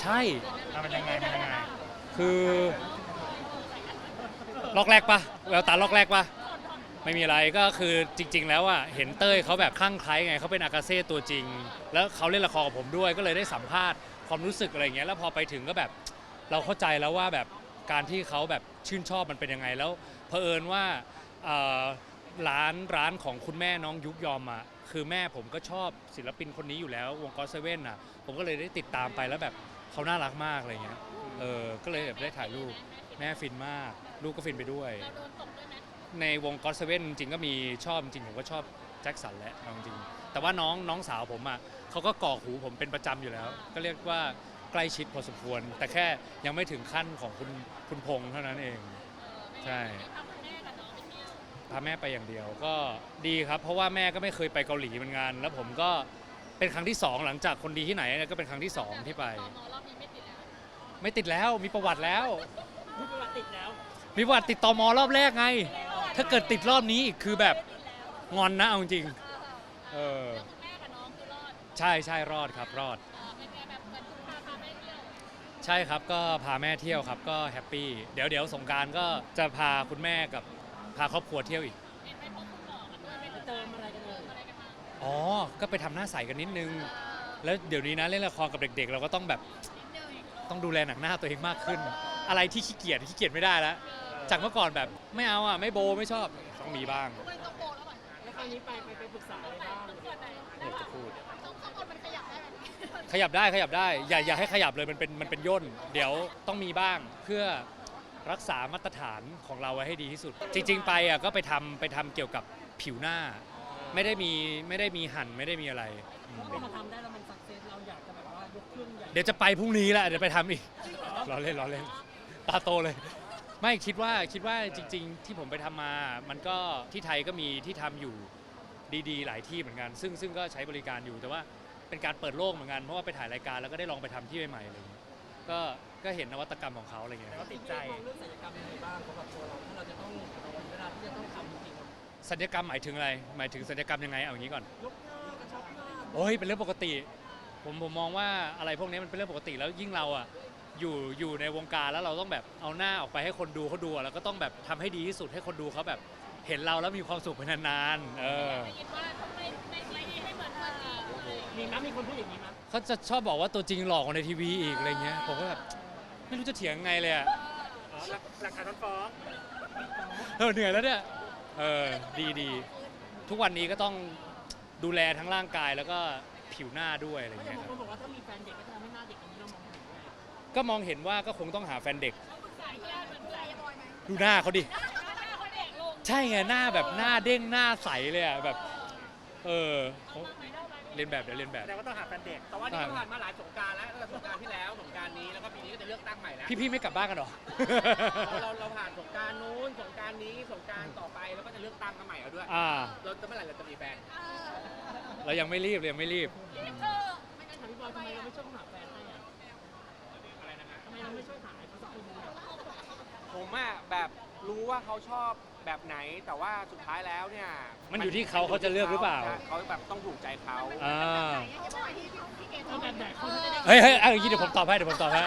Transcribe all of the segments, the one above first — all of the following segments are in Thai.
ใช่ อะมันยังไงมันยังไงคือล็อกแรกปะแววตาล็อกแรกปะไม่มีอะไรก็คือจริง ๆ แล้วอะเห็นเต้ยเขาแบบคลั่งไคล้ไงเขาเป็นอากาเซ่ตัวจริง แล้วเขาเล่นละครกับผมด้วยก็เลยได้สัมภาษณ์ความรู้สึกอะไรอย่างเงี้ยแล้วพอไปถึงก็แบบเราเข้าใจแล้วว่าแบบการที่เขาแบบชื่นชอบมันเป็นยังไงแล้วเผอิญว่าเอ่อร้านร้านของคุณแม่น้องยุกยอมอะคือแม่ผมก็ชอบศิลปินคนนี้อยู่แล้ววงกอเซเว่นอะผมก็เลยได้ติดตามไปแล้วแบบ เขาน่ารักมากอะไรเงี้ย เออ ก็เลยแบบได้ถ่ายรูป แม่ฟินมาก ลูกก็ฟินไปด้วยในวงก็อตเซเว่นจริงๆก็มีชอบจริงๆผมก็ชอบแจ็คสันแหละเอาจริงๆแต่ว่าน้องน้องสาวผมอะเขาก็กรอกหูผมเป็นประจำอยู่แล้ว ก็เรียกว่าใกล้ชิดพอสมควร แต่แค่ยังไม่ถึงขั้นของคุณคุณพงษ์เท่านั้นเอง ใช่พาแม่ไปอย่างเดียวก็ดีครับ เพราะว่าแม่ก็ไม่เคยไปเกาหลีเหมือนกันแล้วผมก็ เป็นครั้งที่สองหลังจากคนดีที่ไหนเนี่ยก็เป็นครั้งที่สองที่ไปไม่ติดแล้วมีประวัติแล้วนี่ประวัติติดแล้ว มีประวัติติดตอมอรอบแรกไง ถ้าเกิดติดรอบนี้อีกคือแบบงอนนะเอาจริง เออใช่ใช่รอดครับรอดใช่ครับก็พาแม่เที่ยวครับก็แฮปปี้เดี๋ยวเดี๋ยวสงกรารก็จะพาคุณแม่กับพาครอบครัวเที่ยวอีก เติมอะไรกันเลย อ๋อ ก็ไปทำหน้าใสกันนิดนึง แล้วเดี๋ยวนี้นะเล่นละครกับเด็ก ๆ เราก็ต้องแบบต้องดูแลหนังหน้าตัวเองมากขึ้น อะไรที่ขี้เกียจขี้เกียจไม่ได้แล้วจากเมื่อก่อนแบบไม่เอาอะไม่โบไม่ชอบต้องมีบ้างแล้วคราวนี้ไปไปไปปรึกษาอะไรบ้างอยากจะพูด ขยับได้ขยับได้อย่าอย่าให้ขยับเลยมันเป็นมันเป็นย่น เดี๋ยวต้องมีบ้างเพื่อรักษามาตรฐานของเราไว้ให้ดีที่สุด จริง ๆ ไปอะก็ไปทำไปทำเกี่ยวกับผิวหน้า ไม่ได้มีไม่ได้มีหั่นไม่ได้มีอะไรอืมพอมาทำได้แล้วมันสักเซสเราอยากจะแบบว่ายกเครื่องใหญ่เดี๋ยวจะไปพรุ่งนี้แหละเดี๋ยวไปทำอีกรอเล่นรอเล่นตาโตเลย ไม่คิดว่าคิดว่าจริง ๆ ที่ผมไปทำมา มันก็ที่ไทยก็มีที่ทำอยู่ดีๆ หลายที่เหมือนกัน ซึ่งซึ่งก็ใช้บริการอยู่แต่ว่าเป็นการเปิดโลกเหมือนกันเพราะว่าไปถ่ายรายการแล้วก็ได้ลองไปทำที่ใหม่ๆอะไรอย่างเงี้ยก็ก็เห็นนวัตกรรมของเขาอะไรเงี้ย แต่ว่าติดใจมองเรื่องศัลยกรรมยังไงบ้างสำหรับตัวเราที่เราจะต้องเวลาที่จะต้องทำจริง สัญญกรรมหมายถึงอะไร หมายถึงสัญญกรรมยังไงเอาอย่างนี้ก่อนๆยกหน้ากระชับหน้าโอ้ยเป็นเรื่องปกติ ผมผมมองว่าอะไรพวกนี้มันเป็นเรื่องปกติแล้วยิ่งเราอะอยู่อยู่ในวงการแล้วเราต้องแบบเอาหน้าออกไปให้คนดูเขาดูอะแล้วก็ต้องแบบทำให้ดีที่สุดให้คนดูเขาแบบเห็นเราแล้วมีความสุขไปนานๆเออมีมั้ยมีคนพูดอย่างนี้มั้ยเขาจะชอบบอกว่าตัวจริงหลอกกว่าในทีวีอีกอะไรเงี้ยผมก็แบบไม่รู้จะเถียงไงเลยอะอ๋อหลักฐานมันฟ้อง เออเหนื่อยแล้วเนี่ย เออดีดีทุกวันนี้ก็ต้องดูแลทั้งร่างกายแล้วก็ผิวหน้าด้วยอะไรก็อเงี้ย่างยบางคครันบบอกว่าถ้ามีแฟนเด็กก็จะทำให้หน้าเด็กอันนี้เรามองเห็นด้วยก็มองเห็นว่าก็คงต้องหาแฟนเด็ก ดูหน้าเขาดิ ใช่ไงหน้าแบบหน้าเด้งหน้าใสเลยอะแบบ เออเขา เรียนแบบเดี๋ยวเรียนแบบ แต่ว่าต้องหาแฟนเด็ก แต่ว่านี่ก็ผ่านมาหลายสงกรารแล้วตั้งแต่สงกรารที่แล้วสงกรารนี้แล้วก็ปีนี้ก็จะเลือกตั้งใหม่แล้วพี่ๆไม่กลับบ้านกันเหรอเราเราผ่านสงกรารนู้นสงกรารนี้สงกรารต่อไปแล้วก็จะเลือกตั้งกันใหม่แล้วด้วย อ่า เราจะเมื่อไหร่เราจะมีแฟนเรายังไม่รีบเรายังไม่รีบไม่งั้นถามพี่บอยทำไมเราไม่ชอบหาแฟนให้อะอะไรนะฮะทำไมเราไม่ชอบหาให้เขาสักคนหนึงอะ ผมอะแบบรู้ว่าเขาชอบแบบไหนแต่ว่าสุดท้ายแล้วเนี่ยมันอยู่ที่เขาเขาจะเลือกหรือเปล่าใช่เขาแบบต้องถูกใจเขา อ่าเอาแบบไหนเขาจะได้เฮ้ยเฮ้ยเอาอย่างนี้เดี๋ยวผมตอบให้เดี๋ยวผมตอบให้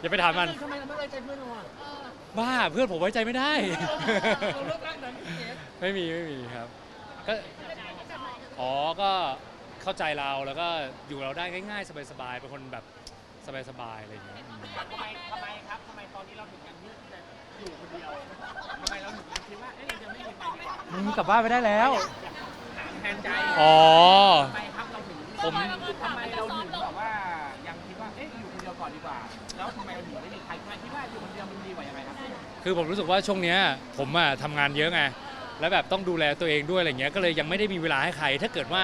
อย่าไปถามมัน ทำไมเราไม่ไว้ใจเพื่อนเราอะบ้าเพื่อนผมไว้ใจไม่ได้ เราเลือกตั้งนั้นพี่เจสไม่มีไม่มีครับก็อ๋อก็เข้าใจเราแล้วก็อยู่กับเราได้ง่ายๆ สบายๆเป็นคนแบบสบายๆอะไรอย่างเงี้ยอืมทำไมทำไมครับทำไมตอนนี้เราถึงยังเลื อกที่จะอยู่คนเดียวทำไมเราถึงยังคิดว่าเอ๊ะเราจะไม่มีแฟนดีกว่ามึงกลับบ้านไปได้แล้วหาแทนใจอ๋อ ทำไมครับเราถึงผม ทำไมเราถึงแบบว่ายังคิดว่าเอ๊ะอยู่คนเดียวก่อนดีกว่า แล้วทำไมเราถึงไม่มีใครทำไมคิดว่าอยู่คนเดียวมันดีกว่ายังไงครับคือผมรู้สึกว่าช่วงเนี้ยผมอะทำงานเยอะไงแล้วแบบต้องดูแลตัวเองด้วยอะไรเงี้ยก็เลยยังไม่ได้มีเวลาให้ใคร ถ้าเกิดว่า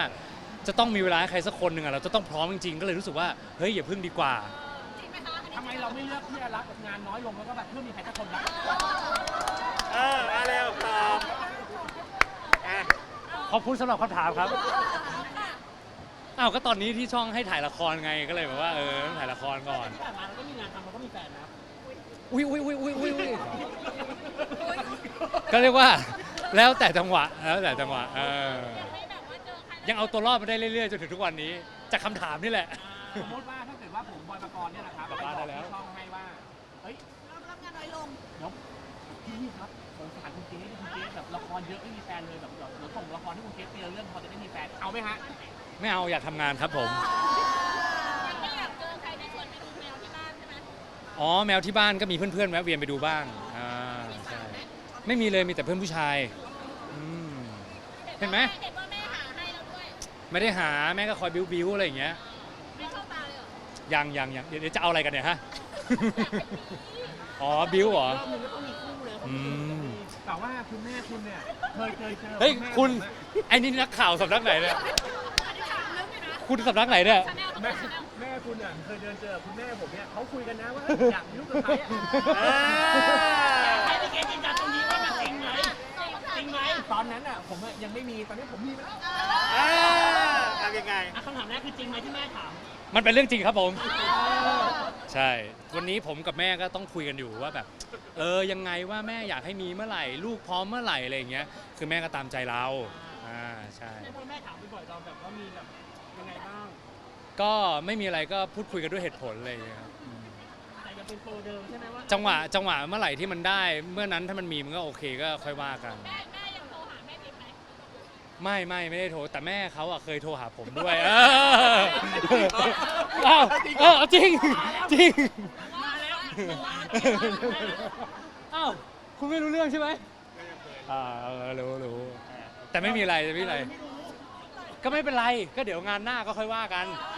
จะต้องมีเวลาให้ใครสักคนหนึ่งอะเราจะต้องพร้อมจริงๆก็เลยรู้สึกว่าเฮ้ยอย่าพึ่งดีกว่า ทำไมเราไม่เลือกที่จะรับงานน้อยลงแล้วก็แบบเพื่อมีใครสักคนรับเออมาแล้วตอบอะขอบคุณสำหรับคำถามครับ อ้าวก็ตอนนี้ที่ช่องให้ถ่ายละครไงก็เลยแบบว่าเออต้องถ่ายละครก่อน ที่ผ่านมาเราก็มีงานทำเราก็มีแฟนนะครับอุ้ยอุ้ยอุ้ยอุ้ยอุ้ยอุ้ยก็เรียกว่า แล้วแต่จังหวะแล้วแต่จังหวะเออยังเอาตัวรอดมาได้เรื่อยๆจนถึงทุกวันนี้ จากคำถามนี่แหละ อ่า สมมติว่าถ้าเกิดว่าผมบอยปกรณ์เนี่ยนะครับกลับบ้านได้แล้วปบอกที่ช่องให้ว่าเฮ้ยรับงานน้อยลงเดี๋ยวพี่ครับสงสารคุณเกสคุณเกสแบบละครเยอะไม่มีแฟนเลยแบบเดี๋ยวเดี๋ยวส่งละครให้คุณเกสเตียเรื่องพอจะได้มีแฟนเอาไหมฮะไม่เอาอยากทำงานครับผมยังไม่อยากเจอใครที่ชวนไปดูแมวที่บ้านใช่ไหมอ๋อแมวที่บ้านก็มีเพื่อนๆแวะเวียนไปดูบ้างอ่าใช่ไม่มีเลยมีแต่เพื่อนผู้ชายอืมเห็นไหมเห็นว่าแม่หาให้แล้วด้วยไม่ได้หาแม่ก็คอยบิ้วบิ้วๆอะไรอย่างเงี้ย ไม่เข้าตาเล ยเหรอยังยังยังเดี๋ยวเดี๋ยวจะเอาอะไรกันเนี่ยฮะ อ๋อบิ้วเหรอ รอบนึงก็ต้องมีคู่เลยอืม แต่ว่าคุณแม่คุณเนี่ยเคยเคยเจอเฮ้ยแม่คุณผมอะไอ้นี่นักข่าวสำนักไหนเนี่ย อันนี้ถามลึกเลยนะคุณสำนักไหนเนี่ย ชาแนลแม่ชาแนลแม่คุณอะเคยเดินเจอคุณแม่ผมเนี่ยเขาคุยกันนะว่าอยากมีลูกกับใครอะเออให้พี่เกสยืนยันตรงนี้ว่ามันจริงไหมจริงไหมตอนนั้นอะผมอะยังไม่มีตอนนี้ผมมีแล้วอ่าทำยังไงอะคำถามแรกคือจริงไหมที่แม่ถาม มันเป็นเรื่องจริงครับผม ใช่ วันนี้ผมกับแม่ก็ต้องคุยกันอยู่ว่าแบบ เออยังไงว่าแม่อยากให้มีเมื่อไหร่ ลูกพร้อมเมื่อไหร่อะไรอย่างเงี้ย คือแม่ก็ตามใจเราอ่าใช่ พอแม่ถามบ่อยๆเราแบบว่ามีแบบยังไงบ้างก็ไม่มีอะไรก็พูดคุยกันด้วยเหตุผลอะไรอย่างเงี้ยครับอืมแต่ยังเป็นโปรเดิมใช่ไหมว่าจังหวะจังหวะเมื่อไหร่ที่มันได้ เมื่อนั้นถ้ามันมีมันก็โอเคก็ค่อยว่ากัน แม่ ไม่ไม่ไม่ได้โทรแต่แม่เขาอะเคยโทรหาผมด้วย เอออ้าวเออจริงจริงมาแล้วอ้าวคุณไม่รู้เรื่องใช่ไหมอ่าเออรู้รู้แต่ไม่มีอะไรไม่มีอะไร ก็ไม่เป็นไรก็เดี๋ยวงานหน้าก็ค่อยว่ากันเอ